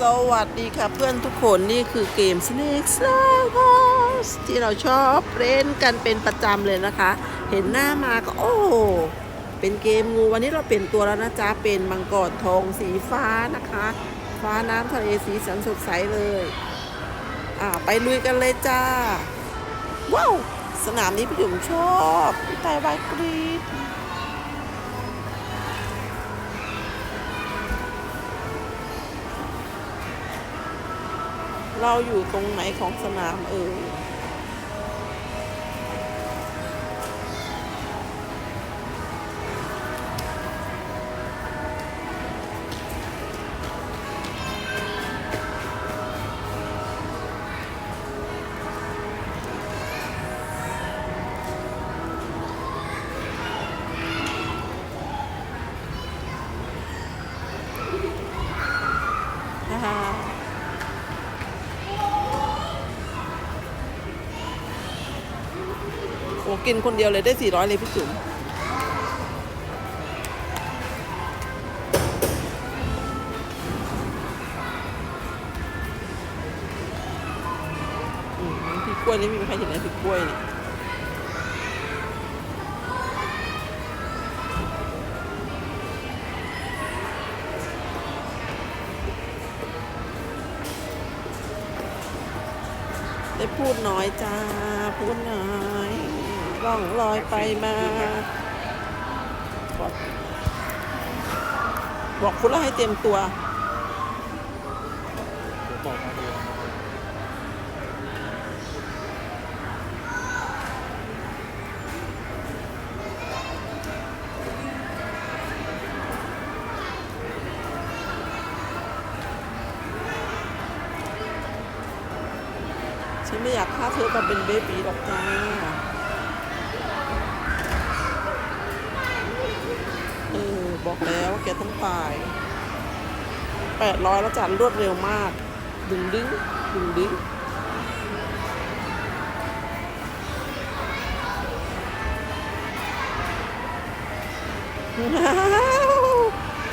สวัสดีค่ะเพื่อนทุกคนนี่คือเกม Snake Slivers ที่เราชอบเล่นกันเป็นประจำเลยนะคะ เห็นหน้ามาก็โอ้ เป็นเกมงูวันนี้เราเปลี่ยนตัวแล้วนะจ๊ะ เป็นมังกรทองสีฟ้านะคะ ฟ้าน้ำทะเลสีสันสดใสเลย อ่า ไปลุยกันเลยจ้า ว้าว สนามนี้พี่จุ๋มชอบพี่ไตวายกรีด เราอยู่ตรงไหนของสนามเอ่ย โอ้กินคนเดียวเลยได้ 400 เลยพี่จุ๋มอืมพี่กล้วยนี่ไมมีใครเห็นนะพี่กล้วยเนี่ยได้พูดน้อยจ้า พูดน้อย ล่องลอยไปมาบอกบอกคุณแล้วให้เตรียมตัว บอกมาเดียวฉันไม่อยากฆ่าเธอกับเป็นเบบีหรอกจ้า เออ บอกแล้วว่าแกต้องตายแปดร้อยแล้วจันรวดเร็วมาก ดึงดึงดึงดึง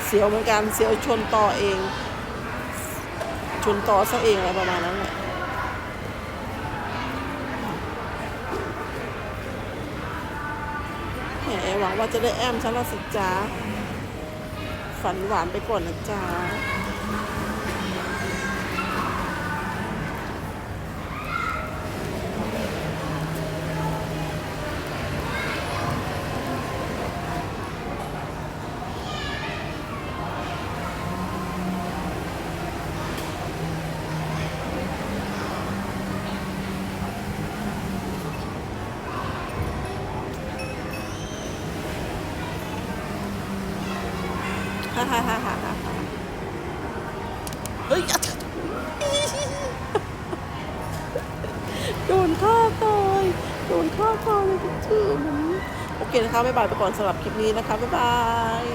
เสียวเหมือนกันเสียวชนต่อเอง ชนต่อซะเองอะไรประมาณนั้นแหละแหมหวังว่าจะได้แอมฉันละสิจ้า ฝันหวานไปก่อนนะจ๊ะ ฮ่าฮ่าฮ่าฮ่าเฮ้ยอย่าโดนฆ่าตายโดนฆ่าตายเลยจริงๆโอเคนะคะบ๊ายบายไปก่อนสำหรับคลิปนี้นะคะบ๊ายบาย